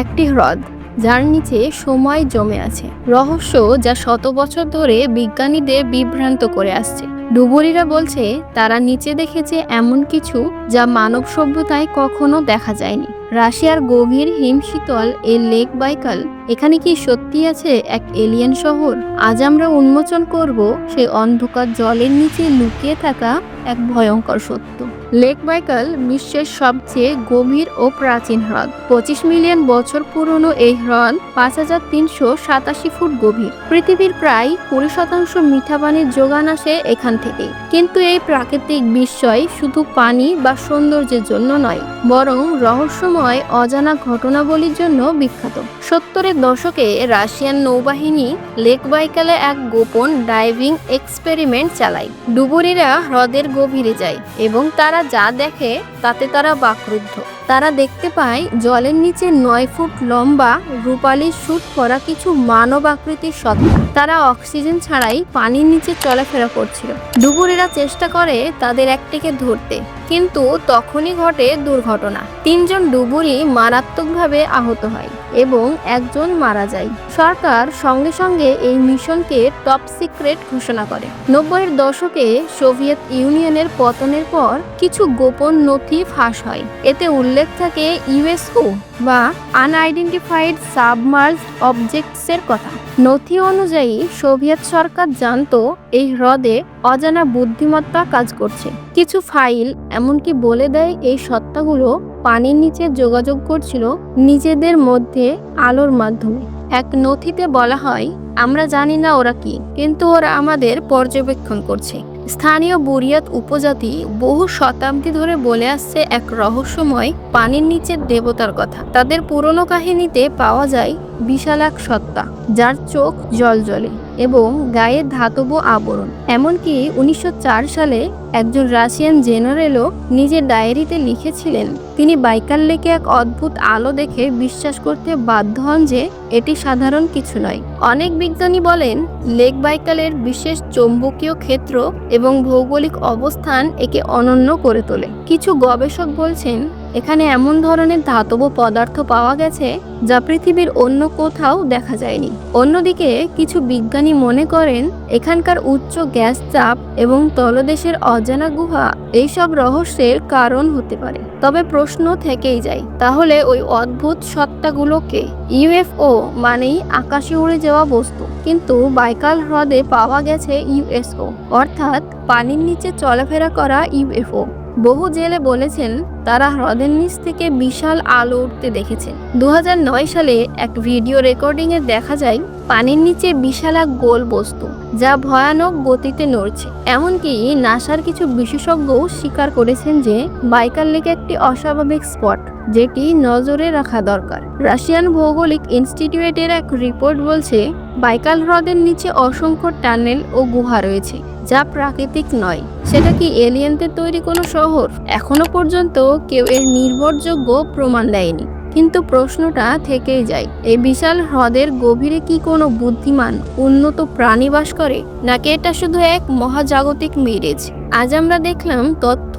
একটি হ্রদ, যার নিচে সময় জমে আছে। রহস্য যা শত বছর ধরে বিজ্ঞানীদের বিভ্রান্ত করে আসছে। ডুবুরিরা বলছে, তারা নিচে দেখেছে এমন কিছু যা মানব সভ্যতায় কখনো দেখা যায়নি। রাশিয়ার গভীর হিমশীতল এই লেক বাইকাল, এখানে কি সত্যি আছে এক এলিয়েন শহর? আজ আমরা উন্মোচন করব সেই অন্ধকার জলের নিচে লুকিয়ে থাকা এক ভয়ঙ্কর সত্য। লেক বাইকাল বিশ্বের সবচেয়ে গভীর ও প্রাচীন হ্রদ। পঁচিশ মিলিয়ন বছর পুরনো এই হ্রদ পাঁচ হাজার তিনশো সাতাশি ফুট গভীর। পৃথিবীর প্রায় কুড়ি শতাংশ মিঠা পানির যোগান আসে এখান থেকে। কিন্তু এই প্রাকৃতিক বিস্ময় শুধু পানি বা সৌন্দর্যের জন্য নয়, বরং রহস্যময়, অজানা ঘটনাবলীর জন্য বিখ্যাত। সত্তরের দশকে রাশিয়ান নৌবাহিনী লেক বাইকালে এক গোপন ডাইভিং এক্সপেরিমেন্ট চালায়। ডুবুরিরা হ্রদের গভীরে যায় এবং তারা যা দেখে তাতে তারা বাকরুদ্ধ। তারা দেখতে পায় জলের নিচে নয় ফুট লম্বা রূপালি শুট করা কিছু মানব আকৃতির সত্তা। তারা অক্সিজেন ছাড়াই পানির নিচে চলাফেরা করছিল। ডুবুরিরা চেষ্টা করে তাদের একটিকে ধরতে, কিন্তু তখনই ঘটে দুর্ঘটনা। তিনজন ডুবুরি মারাত্মকভাবে আহত হয়। এবং একজন মারা যায়। সরকার সঙ্গে সঙ্গে এই মিশনকে টপ সিক্রেট ঘোষণা করে। নব্বইয়ের দশকে সোভিয়েত ইউনিয়নের পতনের পর কিছু গোপন নথি ফাঁস হয়। এতে উল্লেখ থাকে ইউএসও বা আনআইডেন্টিফাইড সাবমার্জ অবজেক্টসের কথা। নথি অনুযায়ী সোভিয়েত সরকার জানতো এই হ্রদে অজানা বুদ্ধিমত্তা কাজ করছে। কিছু ফাইল এমনকি বলে দেয় এই সত্তাগুলো পানির নিচে যোগাযোগ করছিল নিজেদের মধ্যে আলোর মাধ্যমে। এক নথিতে বলা হয়, আমরা জানি না ওরা কি, কিন্তু ওরা আমাদের পর্যবেক্ষণ করছে। স্থানীয় বুরিয়াত উপজাতি বহু শতাব্দী ধরে বলে আসছে এক রহস্যময় পানির নিচের দেবতার কথা। তাদের পুরনো কাহিনীতে পাওয়া যায় বিশাল এক সত্তা, যার চোখ জল জ্বলে এবং গায়ে ধাতব আবরণ। এমনকি উনিশশো চার সালে একজন রাশিয়ান জেনারেলও নিজের ডায়েরিতে লিখেছিলেন, তিনি বাইকাল লেকে এক অদ্ভুত আলো দেখে বিশ্বাস করতে বাধ্য হন যে এটি সাধারণ কিছু নয়। অনেক বিজ্ঞানী বলেন, লেক বাইকালের বিশেষ চৌম্বকীয় ক্ষেত্র এবং ভৌগোলিক অবস্থান একে অনন্য করে তোলে। কিছু গবেষক বলছেন এখানে এমন ধরনের ধাতব পদার্থ পাওয়া গেছে যা পৃথিবীর অন্য কোথাও দেখা যায়নি। অন্যদিকে কিছু বিজ্ঞানী মনে করেন, এখানকার উচ্চ গ্যাস চাপ এবং তলদেশের অজানা গুহা এইসব রহস্যের কারণ হতে পারে। তবে প্রশ্ন থেকেই যায়, তাহলে ওই অদ্ভুত সত্তাগুলোকে ইউএফও মানেই আকাশে উড়ে যাওয়া বস্তু। কিন্তু বাইকাল হ্রদে পাওয়া গেছে ইউএসও, অর্থাৎ পানির নিচে চলাফেরা করা ইউএফও। বহু জেলে বলেছেন, তারা হ্রদের নিচ থেকে বিশাল আলো উঠতে দেখেছেন। দু হাজার নয় সালে এক ভিডিও রেকর্ডিংয়ে দেখা যায়, পানির নিচে বিশাল এক গোল বস্তু, যা ভয়ানক গতিতে নড়ছে। এমনকি নাসার কিছু বিশেষজ্ঞও স্বীকার করেছেন যে, বাইকার লেক একটি অস্বাভাবিক স্পট। যেটি নজরে রাখা দরকার। রাশিয়ান ভৌগোলিক ইনস্টিটিউটের এক রিপোর্ট বলছে, বাইকাল হ্রদের নিচে অসংখ্য টানেল ও গুহা রয়েছে, যা প্রাকৃতিক নয়। সেটা কি এলিয়েনদের তৈরি কোনো শহর? এখনও পর্যন্ত কেউ এর নির্ভরযোগ্য প্রমাণ দেয়নি। কিন্তু প্রশ্নটা থেকেই যায়, এই বিশাল হ্রদের গভীরে কি কোনো বুদ্ধিমান, উন্নত প্রাণী বাস করে? নাকি এটা শুধু এক মহাজাগতিক মেরেজ? আজ আমরা দেখলাম তথ্য,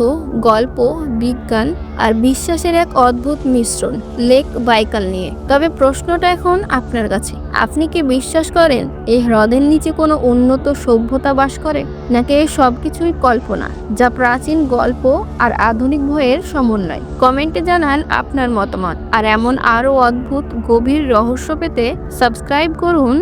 গল্প, বিজ্ঞান আর বিশ্বাসের এক অদ্ভুত মিশ্রণ, লেক বাইকাল নিয়ে। তবে প্রশ্নটা এখন আপনার কাছে। আপনি কি বিশ্বাস করেন এই হ্রদের নিচে কোনো উন্নত সভ্যতা বাস করে? নাকি এই সব কিছুই কল্পনা, যা প্রাচীন গল্প আর আধুনিক ভয়ের সমন্বয়? কমেন্টে জানান আপনার মতামত। আর এমন আরও অদ্ভুত, গভীর রহস্য পেতে সাবস্ক্রাইব করুন